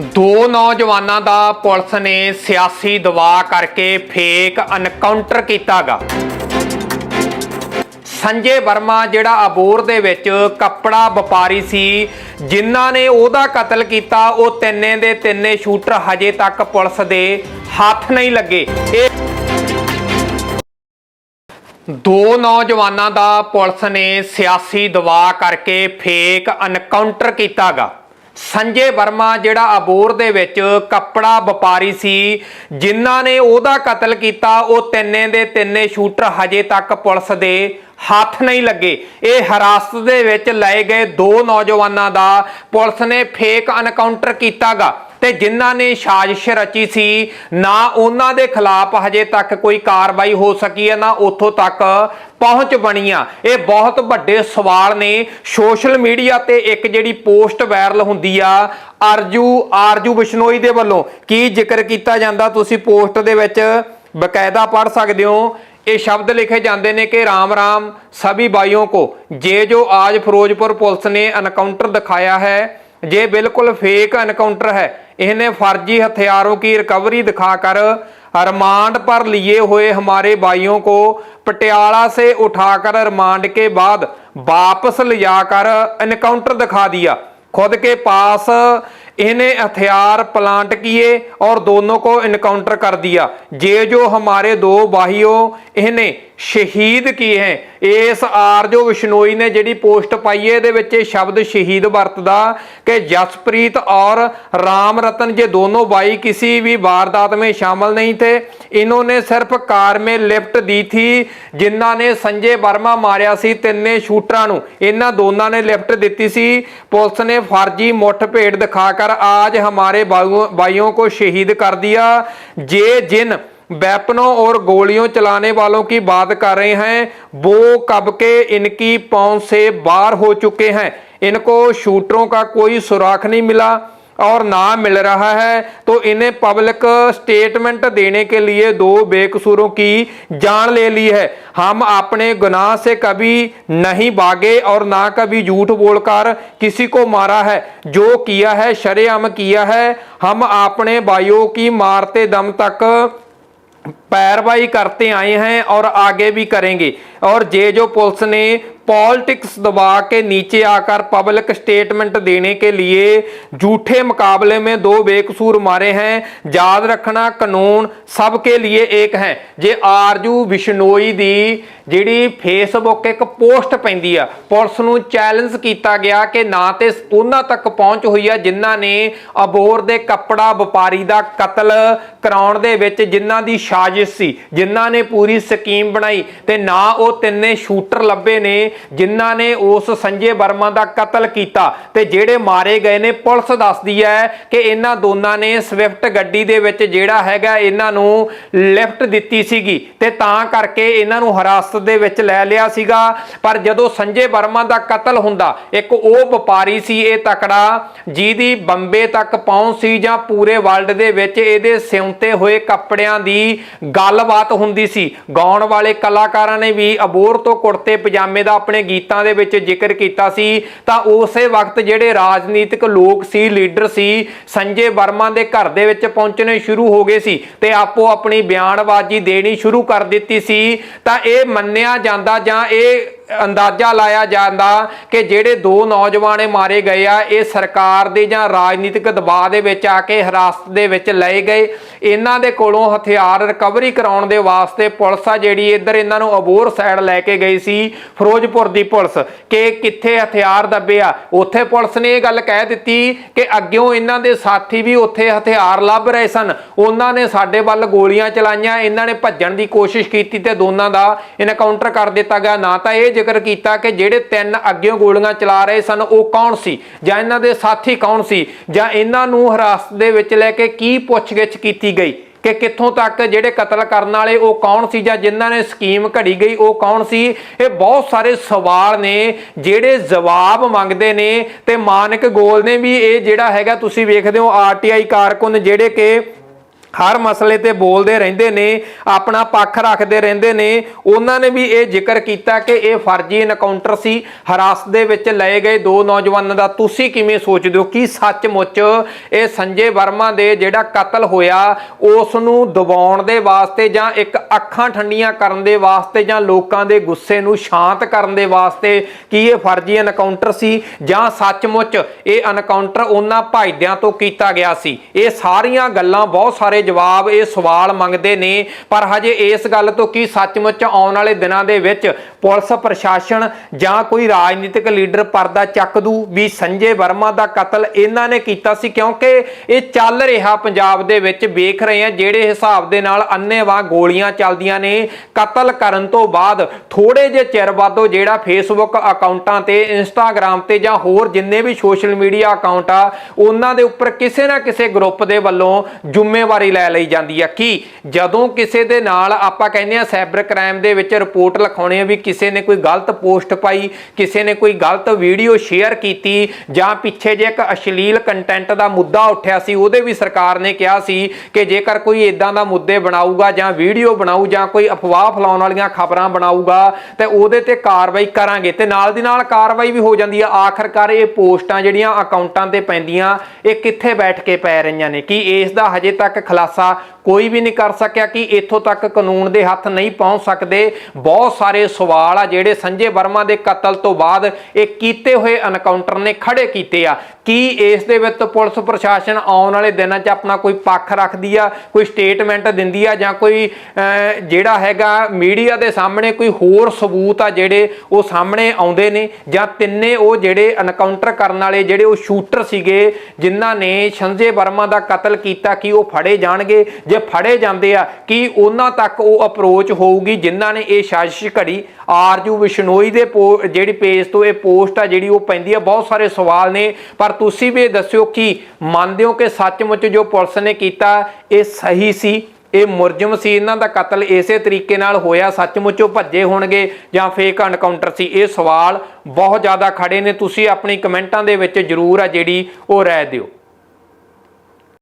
ਦੋ ਨੌਜਵਾਨਾਂ ਦਾ ਪੁਲਿਸ ਨੇ ਸਿਆਸੀ ਦਬਾਅ ਕਰਕੇ ਫੇਕ ਐਨਕਾਊਂਟਰ ਕੀਤਾਗਾ। ਸੰਜੇ ਵਰਮਾ, ਜਿਹੜਾ ਅਬੋਰ ਦੇ ਵਿੱਚ ਕੱਪੜਾ ਵਪਾਰੀ ਸੀ, ਜਿਨ੍ਹਾਂ ਨੇ ਉਹਦਾ ਕਤਲ ਕੀਤਾ, ਉਹ ਤਿੰਨੇ ਦੇ ਤਿੰਨੇ ਸ਼ੂਟਰ ਹਜੇ ਤੱਕ ਪੁਲਿਸ ਦੇ ਹੱਥ ਨਹੀਂ ਲੱਗੇ। ਇਹ ਦੋ ਨੌਜਵਾਨਾਂ ਦਾ ਪੁਲਿਸ ਨੇ ਸਿਆਸੀ ਦਬਾਅ ਕਰਕੇ ਫੇਕ ਐਨਕਾਊਂਟਰ ਕੀਤਾਗਾ। ਸੰਜੇ ਵਰਮਾ ਜਿਹੜਾ ਅਬੋਰ ਦੇ ਵਿੱਚ ਕੱਪੜਾ ਵਪਾਰੀ ਸੀ, ਜਿਨ੍ਹਾਂ ਨੇ ਉਹਦਾ ਕਤਲ ਕੀਤਾ, ਉਹ ਤਿੰਨੇ ਦੇ ਤਿੰਨੇ ਸ਼ੂਟਰ ਹਜੇ ਤੱਕ ਪੁਲਿਸ ਦੇ ਹੱਥ ਨਹੀਂ ਲੱਗੇ। ਇਹ ਹਿਰਾਸਤ ਦੇ ਵਿੱਚ ਲਏ ਗਏ ਦੋ ਨੌਜਵਾਨਾਂ ਦਾ ਪੁਲਿਸ ਨੇ ਫੇਕ ਐਨਕਾਊਂਟਰ ਕੀਤਾਗਾ। ਤੇ ਜਿਨ੍ਹਾਂ ਨੇ ਸਾਜ਼ਿਸ਼ ਰਚੀ ਸੀ, ਨਾ ਉਹਨਾਂ ਦੇ ਖਿਲਾਫ ਹਜੇ ਤੱਕ ਕੋਈ ਕਾਰਵਾਈ ਹੋ ਸਕੀ ਹੈ, ਨਾ ਉੱਥੋਂ ਤੱਕ ਪਹੁੰਚ ਬਣੀ ਆ। ਇਹ ਬਹੁਤ ਵੱਡੇ ਸਵਾਲ ਨੇ। ਸੋਸ਼ਲ ਮੀਡੀਆ ਤੇ ਇੱਕ ਜਿਹੜੀ ਪੋਸਟ ਵਾਇਰਲ ਹੁੰਦੀ ਆ, ਅਰਜੂ, ਆਰਜੂ ਬਿਸ਼ਨੋਈ ਦੇ ਵੱਲੋਂ। ਕੀ ਜ਼ਿਕਰ ਕੀਤਾ ਜਾਂਦਾ? ਤੁਸੀਂ ਪੋਸਟ ਦੇ ਵਿੱਚ ਬਕਾਇਦਾ ਪੜ੍ਹ ਸਕਦੇ ਹੋ। ਇਹ ਸ਼ਬਦ ਲਿਖੇ ਜਾਂਦੇ ਨੇ ਕਿ ਰਾਮ ਰਾਮ ਸਭੀ ਬਾਈਓਂ ਕੋ। ਜੇ ਜੋ ਆਜ ਫਿਰੋਜ਼ਪੁਰ ਪੁਲਿਸ ਨੇ ਐਨਕਾਊਂਟਰ ਦਿਖਾਇਆ ਹੈ, ਜੇ ਬਿਲਕੁਲ ਫੇਕ ਐਨਕਾਊਂਟਰ ਹੈ इन्हें फर्जी हथियारों की रिकवरी दिखाकर रिमांड पर लिए हुए हमारे भाइयों को पटियाला से उठाकर रिमांड के बाद वापस ले जाकर एनकाउंटर दिखा दिया खुद के पास इन्हें हथियार प्लांट किए और दोनों को इनकाउंटर कर दिया ये जो हमारे दो भाइयों इन्हें ਸ਼ਹੀਦ ਕੀ ਹੈ? ਇਸ ਆਰਜੋ ਵਿਸ਼ਨੋਈ ਨੇ ਜਿਹੜੀ ਪੋਸਟ ਪਾਈ ਹੈ, ਇਹਦੇ ਵਿੱਚ ਇਹ ਸ਼ਬਦ ਸ਼ਹੀਦ ਵਰਤਦਾ ਕਿ ਜਸਪ੍ਰੀਤ ਔਰ ਰਾਮ ਰਤਨ ਜੇ ਦੋਨੋਂ ਬਾਈ किसी भी वारदात में शामिल नहीं थे इन्होंने ਸਿਰਫ ਕਾਰ में ਲਿਫਟ ਦੀ थी ਜਿਨ੍ਹਾਂ ਨੇ ਸੰਜੇ ਵਰਮਾ ਮਾਰਿਆ ਸੀ ਤਿੰਨੇ ਸ਼ੂਟਰਾਂ ਨੂੰ। ਇਹਨਾਂ ਦੋਨਾਂ ਨੇ ਲਿਫਟ ਦਿੱਤੀ ਸੀ। ਪੁਲਿਸ ਨੇ ਫਰਜੀ ਮੁੱਠ ਭੇਡ ਕਰ ਆਜ ਹਮਾਰੇ ਬਾਈਓਂ ਕੋ ਸ਼ਹੀਦ ਕਰ ਦਿਆ। ਜੇ ਜਿਨ वेपनों और गोलियों चलाने वालों की बात कर रहे हैं। वो कब के इनकी पहुँच से बाहर हो चुके हैं। इनको शूटरों का कोई सुराख नहीं मिला और ना मिल रहा है। तो इन्हें पब्लिक स्टेटमेंट देने के लिए दो बेकसूरों की जान ले ली है। हम अपने गुनाह से कभी नहीं भागे और ना कभी झूठ बोलकर किसी को मारा है। जो किया है शरेआम किया है। हम अपने भाइयों की मारते दम तक पैरवाई करते आए हैं और आगे भी करेंगे और ये जो पुलिस ने पॉलिटिक्स दबा के नीचे आकर पब्लिक स्टेटमेंट देने के लिए झूठे मुकाबले में दो बेकसूर मारे हैं याद रखना कानून सबके लिए एक है ਜੇ ਆਰਜੂ ਬਿਸ਼ਨੋਈ ਦੀ ਜਿਹੜੀ ਫੇਸਬੁੱਕ ਇੱਕ ਪੋਸਟ ਪੈਂਦੀ ਆ ਪੁਲਿਸ ਨੂੰ ਚੈਲੰਜ ਕੀਤਾ ਗਿਆ ਕਿ ਨਾ ਤੇ ਉਹਨਾਂ ਤੱਕ ਪਹੁੰਚ ਹੋਈ ਆ ਜਿਨ੍ਹਾਂ ਨੇ ਅਬੋਰ ਦੇ ਕੱਪੜਾ ਵਪਾਰੀ ਦਾ ਕਤਲ ਕਰਾਉਣ ਦੇ ਵਿੱਚ ਜਿਨ੍ਹਾਂ ਦੀ ਸਾਜ਼ਿਸ਼ ਸੀ ਜਿਨ੍ਹਾਂ ਨੇ ਪੂਰੀ ਸਕੀਮ ਬਣਾਈ ਤੇ ਨਾ ਉਹ ਤਿੰਨੇ ਸ਼ੂਟਰ ਲੱਭੇ ਨੇ, ਜਿਨ੍ਹਾਂ ਨੇ ਉਸ ਸੰਜੇ ਵਰਮਾ ਦਾ ਕਤਲ ਕੀਤਾ ਤੇ ਜਿਹੜੇ ਮਾਰੇ ਗਏ ਨੇ, ਪੁਲਿਸ ਦੱਸਦੀ ਹੈ ਕਿ ਇਹਨਾਂ ਦੋਨਾਂ ਨੇ ਸਵਿਫਟ ਗੱਡੀ ਦੇ ਵਿੱਚ ਜਿਹੜਾ ਹੈਗਾ ਇਹਨਾਂ ਨੂੰ ਲਿਫਟ ਦਿੱਤੀ ਸੀਗੀ ਤੇ ਤਾਂ ਕਰਕੇ ਇਹਨਾਂ ਨੂੰ ਹਿਰਾਸਤ ਦੇ ਵਿੱਚ ਲੈ ਲਿਆ ਸੀਗਾ। ਪਰ ਜਦੋਂ ਸੰਜੇ ਵਰਮਾ ਦਾ ਕਤਲ ਹੁੰਦਾ, ਇੱਕ ਉਹ ਵਪਾਰੀ ਸੀ, ਇਹ ਤਕੜਾ, ਜਿਹਦੀ ਬੰਬੇ ਤੱਕ ਪਹੁੰਚ ਸੀ ਜਾਂ ਪੂਰੇ ਵਰਲਡ ਦੇ ਵਿੱਚ ਇਹਦੇ ਸਿਉਂਤੇ ਹੋਏ ਕੱਪੜਿਆਂ ਦੀ ਗੱਲਬਾਤ ਹੁੰਦੀ ਸੀ। ਗਾਉਣ ਵਾਲੇ ਕਲਾਕਾਰਾਂ ਨੇ ਵੀ ਅਬੋਰ ਤੋਂ ਕੁੜਤੇ, ਪਜਾਮੇ ਦਾ ਆਪਣੇ ਗੀਤਾਂ ਦੇ ਵਿੱਚ ਜ਼ਿਕਰ ਕੀਤਾ ਸੀ, ਤਾਂ ਉਸੇ ਵਕਤ ਜਿਹੜੇ ਰਾਜਨੀਤਿਕ ਲੋਕ ਸੀ, ਲੀਡਰ ਸੀ, ਸੰਜੇ ਵਰਮਾ ਦੇ ਘਰ ਦੇ ਵਿੱਚ ਪਹੁੰਚਣੇ ਸ਼ੁਰੂ ਹੋ ਗਏ ਸੀ ਤੇ ਆਪੋ ਆਪਣੀ ਬਿਆਨਬਾਜ਼ੀ ਦੇਣੀ ਸ਼ੁਰੂ ਕਰ ਦਿੱਤੀ ਸੀ, ਤਾਂ ਇਹ ਮੰਨਿਆ ਜਾਂਦਾ ਜਾਂ ਇਹ ਅੰਦਾਜ਼ਾ ਲਾਇਆ ਜਾਂਦਾ ਕਿ ਜਿਹੜੇ ਦੋ ਨੌਜਵਾਨ ਮਾਰੇ ਗਏ ਆ, ਇਹ ਸਰਕਾਰ ਦੇ ਜਾਂ ਰਾਜਨੀਤਿਕ ਦਬਾਅ ਦੇ ਵਿੱਚ ਆ ਕੇ ਹਿਰਾਸਤ ਦੇ ਵਿੱਚ ਲਏ ਗਏ। ਇਹਨਾਂ ਦੇ ਕੋਲੋਂ ਹਥਿਆਰ ਰਿਕਵਰੀ ਕਰਾਉਣ ਦੇ ਵਾਸਤੇ ਪੁਲਿਸ ਆ ਜਿਹੜੀ ਇੱਧਰ ਇਹਨਾਂ ਨੂੰ ਅਬੋਰ ਸਾਈਡ ਲੈ ਕੇ ਗਈ ਸੀ, ਫਿਰੋਜ਼ਪੁਰ ਦੀ ਪੁਲਿਸ। ਕਿ ਕਿੱਥੇ ਹਥਿਆਰ ਦੱਬੇ ਆ? ਉੱਥੇ ਪੁਲਿਸ ਨੇ ਇਹ ਗੱਲ ਕਹਿ ਦਿੱਤੀ ਕਿ ਅੱਗਿਓਂ ਇਹਨਾਂ ਦੇ ਸਾਥੀ ਵੀ ਉੱਥੇ ਹਥਿਆਰ ਲੱਭ ਰਹੇ ਸਨ। ਉਹਨਾਂ ਨੇ ਸਾਡੇ ਵੱਲ ਗੋਲੀਆਂ ਚਲਾਈਆਂ, ਇਹਨਾਂ ਨੇ ਭੱਜਣ ਦੀ ਕੋਸ਼ਿਸ਼ ਕੀਤੀ ਤੇ ਦੋਨਾਂ ਦਾ ਇਨਕਾਊਂਟਰ ਕਰ ਦਿੱਤਾ ਗਿਆ। ਨਾ ਤਾਂ ਇਹ ਜ਼ਿਕਰ ਕੀਤਾ ਕਿ ਜਿਹੜੇ ਤਿੰਨ ਅੱਗਿਓਂ ਗੋਲੀਆਂ ਚਲਾ ਰਹੇ ਸਨ, ਉਹ ਕੌਣ ਸੀ? ਜਾਂ ਇਹਨਾਂ ਦੇ ਸਾਥੀ ਕੌਣ ਸੀ? ਜਾਂ ਇਹਨਾਂ ਨੂੰ ਹਿਰਾਸਤ ਦੇ ਵਿੱਚ ਲੈ ਕੇ ਕੀ ਪੁੱਛਗਿੱਛ ਕੀਤੀ ਗਈ? ਕਿ ਕਿੱਥੋਂ ਤੱਕ ਜਿਹੜੇ ਕਤਲ ਕਰਨ ਵਾਲੇ ਉਹ ਕੌਣ ਸੀ? ਜਾਂ ਜਿਨ੍ਹਾਂ ਨੇ ਸਕੀਮ ਘੜੀ ਗਈ, ਉਹ ਕੌਣ ਸੀ? ਇਹ ਬਹੁਤ ਸਾਰੇ ਸਵਾਲ ਨੇ, ਜਿਹੜੇ ਜਵਾਬ ਮੰਗਦੇ ਨੇ ਤੇ ਮਾਨਕ ਗੋਲ ਨੇ ਵੀ ਇਹ ਜਿਹੜਾ ਹੈਗਾ, ਤੁਸੀਂ ਵੇਖਦੇ ਹੋ ਆਰਟੀਆਈ ਕਾਰਕੁਨ ਜਿਹੜੇ ਕਿ ਹਰ ਮਸਲੇ ਤੇ ਬੋਲਦੇ ਰਹਿੰਦੇ ਨੇ, ਆਪਣਾ ਪੱਖ ਰੱਖਦੇ ਰਹਿੰਦੇ ਨੇ। ਉਹਨਾਂ ਨੇ ਵੀ ਇਹ ਜ਼ਿਕਰ ਕੀਤਾ ਕਿ ਇਹ ਫਰਜ਼ੀ ਐਨਕਾਊਂਟਰ ਸੀ। ਹਰਾਸਤ ਦੇ ਵਿੱਚ ਲਏ ਗਏ ਦੋ ਨੌਜਵਾਨਾਂ ਦਾ ਤੁਸੀਂ ਕਿਵੇਂ ਸੋਚਦੇ ਹੋ? ਕਿ ਸੱਚਮੁੱਚ ਇਹ ਸੰਜੇ ਵਰਮਾ ਦੇ ਜਿਹੜਾ ਕਤਲ ਹੋਇਆ ਉਸ ਨੂੰ ਦਬਾਉਣ ਦੇ ਵਾਸਤੇ ਜਾਂ ਇੱਕ ਅੱਖਾਂ ਠੰਡੀਆਂ ਕਰਨ ਦੇ ਵਾਸਤੇ ਜਾਂ ਲੋਕਾਂ ਦੇ ਗੁੱਸੇ ਨੂੰ ਸ਼ਾਂਤ ਕਰਨ ਦੇ ਵਾਸਤੇ ਕੀ ਇਹ ਫਰਜ਼ੀ ਐਨਕਾਊਂਟਰ ਸੀ? ਜਾਂ ਸੱਚਮੁੱਚ ਇਹ ਐਨਕਾਊਂਟਰ ਉਹਨਾਂ ਭਾਈਦਿਆਂ ਤੋਂ ਕੀਤਾ ਗਿਆ ਸੀ? ਇਹ ਸਾਰੀਆਂ ਗੱਲਾਂ ਬਹੁਤ ਸਾਰੇ ਜਵਾਬ ਇਹ ਸਵਾਲ ਮੰਗਦੇ ਨੇ। ਪਰ ਹਜੇ ਇਸ ਗੱਲ ਤੋਂ ਕੀ ਸੱਚਮੁੱਚ ਆਉਣ ਵਾਲੇ ਦਿਨਾਂ ਦੇ ਵਿੱਚ ਪੁਲਿਸ ਪ੍ਰਸ਼ਾਸਨ ਜਾਂ ਕੋਈ ਰਾਜਨੀਤਿਕ ਲੀਡਰ ਪਰਦਾ ਚੱਕ ਦੂ? ਵੀ ਸੰਜੇ ਵਰਮਾ ਦਾ ਕਤਲ ਇਹਨਾਂ ਨੇ ਕੀਤਾ ਸੀ ਕਿਉਂਕਿ ਇਹ ਚੱਲ ਰਿਹਾ ਪੰਜਾਬ ਦੇ ਵਿੱਚ। ਵੇਖ ਰਹੇ ਆ ਜਿਹੜੇ ਹਿਸਾਬ ਦੇ ਨਾਲ ਅੰਨੇਵਾਹ ਗੋਲੀਆਂ ਚੱਲਦੀਆਂ ਨੇ। ਕਤਲ ਕਰਨ ਤੋਂ ਬਾਅਦ ਥੋੜੇ ਜਿਹੇ ਚਿਰ ਬਾਅਦੋਂ ਜਿਹੜਾ ਫੇਸਬੁੱਕ ਅਕਾਊਂਟਾਂ ਤੇ ਇੰਸਟਾਗ੍ਰam ਤੇ ਜਾਂ ਹੋਰ ਜਿੰਨੇ ਵੀ ਸੋਸ਼ਲ ਮੀਡੀਆ ਅਕਾਊਂਟ ਆ, ਉਹਨਾਂ ਦੇ ਉੱਪਰ ਕਿਸੇ ਨਾ ਕਿਸੇ ਗਰੁੱਪ ਦੇ ਵੱਲੋਂ ਜ਼ਿੰਮੇਵਾਰੀ ਲੈ ਲਈ ਜਾਂਦੀ ਆ। ਕਿ ਜਦੋਂ ਕਿਸੇ ਦੇ ਨਾਲ ਆਪਾਂ ਕਹਿੰਦੇ ਆ ਸਾਈਬਰ ਕ੍ਰਾਈਮ ਦੇ ਵਿੱਚ ਰਿਪੋਰਟ ਲਿਖਾਉਣੀ ਆ ਵੀ ਕਿਸੇ ਨੇ ਕੋਈ ਗਲਤ ਪੋਸਟ ਪਾਈ, ਕਿਸੇ ਨੇ ਕੋਈ ਗਲਤ ਵੀਡੀਓ ਸ਼ੇਅਰ ਕੀਤੀ ਜਾਂ ਪਿੱਛੇ ਜੇ ਇੱਕ ਅਸ਼ਲੀਲ ਕੰਟੈਂਟ ਦਾ ਮੁੱਦਾ ਉੱਠਿਆ ਸੀ, ਉਹਦੇ ਵੀ ਸਰਕਾਰ ਨੇ ਕਿਹਾ ਸੀ ਕਿ ਜੇਕਰ ਕੋਈ ਇਦਾਂ ਦਾ ਮੁੱਦੇ ਬਣਾਊਗਾ ਜਾਂ ਵੀਡੀਓ ਬਣਾਊ ਜਾਂ ਕੋਈ ਅਫਵਾਹ ਫੈਲਾਉਣ ਵਾਲੀਆਂ ਖਬਰਾਂ ਬਣਾਊਗਾ, ਤੇ ਉਹਦੇ ਤੇ ਕਾਰਵਾਈ ਕਰਾਂਗੇ। ਤੇ ਨਾਲ ਦੀ ਨਾਲ ਕਾਰਵਾਈ ਵੀ ਹੋ ਜਾਂਦੀ ਆ। ਆਖਰਕਾਰ ਇਹ ਪੋਸਟਾਂ ਜਿਹੜੀਆਂ ਅਕਾਊਂਟਾਂ ਤੇ ਪੈਂਦੀਆਂ, ਇਹ ਕਿੱਥੇ ਬੈਠ ਕੇ ਪੈ ਰਹੀਆਂ ਨੇ? ਕੀ ਇਸ ਦਾ ਹਜੇ ਤੱਕ abraçar ਕੋਈ ਵੀ ਨਹੀਂ ਕਰ ਸਕਿਆ ਕਿ ਇੱਥੋਂ ਤੱਕ ਕਾਨੂੰਨ ਦੇ ਹੱਥ ਨਹੀਂ ਪਹੁੰਚ ਸਕਦੇ। ਬਹੁਤ ਸਾਰੇ ਸਵਾਲ ਆ ਜਿਹੜੇ ਸੰਜੇ ਵਰਮਾ ਦੇ ਕਤਲ ਤੋਂ ਬਾਅਦ ਇਹ ਕੀਤੇ ਹੋਏ ਐਨਕਾਊਂਟਰ ਨੇ ਖੜੇ ਕੀਤੇ ਆ। ਕੀ ਇਸ ਦੇ ਵਿੱਚ ਪੁਲਿਸ ਪ੍ਰਸ਼ਾਸਨ ਆਉਣ ਵਾਲੇ ਦਿਨਾਂ 'ਚ ਆਪਣਾ ਕੋਈ ਪੱਖ ਰੱਖਦੀ ਆ, ਕੋਈ ਸਟੇਟਮੈਂਟ ਦਿੰਦੀ ਆ ਜਾਂ ਕੋਈ ਜਿਹੜਾ ਹੈਗਾ ਮੀਡੀਆ ਦੇ ਸਾਹਮਣੇ ਕੋਈ ਹੋਰ ਸਬੂਤ ਆ ਜਿਹੜੇ ਉਹ ਸਾਹਮਣੇ ਆਉਂਦੇ ਨੇ ਜਾਂ ਤਿੰਨੇ ਉਹ ਜਿਹੜੇ ਐਨਕਾਊਂਟਰ ਕਰਨ ਵਾਲੇ ਜਿਹੜੇ ਉਹ ਸ਼ੂਟਰ ਸੀਗੇ, ਜਿਨ੍ਹਾਂ ਨੇ ਸੰਜੇ ਵਰਮਾ ਦਾ ਕਤਲ ਕੀਤਾ, ਕਿ ਉਹ ਫੜੇ ਜਾਣਗੇ? ਜੇ ਫੜੇ ਜਾਂਦੇ ਆ, ਕਿ ਉਹਨਾਂ ਤੱਕ ਉਹ ਅਪਰੋਚ ਹੋਊਗੀ ਜਿਨ੍ਹਾਂ ਨੇ ਇਹ ਸਾਜ਼ਿਸ਼ ਘੜੀ? ਆਰਜੂ ਵਿਸ਼ਨੋਈ ਦੇ ਪੋ- ਜਿਹੜੀ ਪੇਜ ਤੋਂ ਇਹ ਪੋਸਟ ਆ ਜਿਹੜੀ ਉਹ ਪੈਂਦੀ ਆ, ਬਹੁਤ ਸਾਰੇ ਸਵਾਲ ਨੇ। ਪਰ ਤੁਸੀਂ ਵੀ ਇਹ ਦੱਸਿਓ ਕਿ ਮੰਨਦੇ ਹੋ ਕਿ ਸੱਚਮੁੱਚ ਜੋ ਪੁਲਿਸ ਨੇ ਕੀਤਾ, ਇਹ ਸਹੀ ਸੀ? ਇਹ ਮੁਰਜਮ ਸੀ? ਇਹਨਾਂ ਦਾ ਕਤਲ ਇਸੇ ਤਰੀਕੇ ਨਾਲ ਹੋਇਆ, ਸੱਚਮੁੱਚ ਉਹ ਭੱਜੇ ਹੋਣਗੇ ਜਾਂ ਫੇਕ ਐਨਕਾਊਂਟਰ ਸੀ? ਇਹ ਸਵਾਲ ਬਹੁਤ ਜ਼ਿਆਦਾ ਖੜੇ ਨੇ। ਤੁਸੀਂ ਆਪਣੀ ਕਮੈਂਟਾਂ ਦੇ ਵਿੱਚ ਜਰੂਰ ਆ ਜਿਹੜੀ ਉਹ ਰਾਏ ਦਿਓ।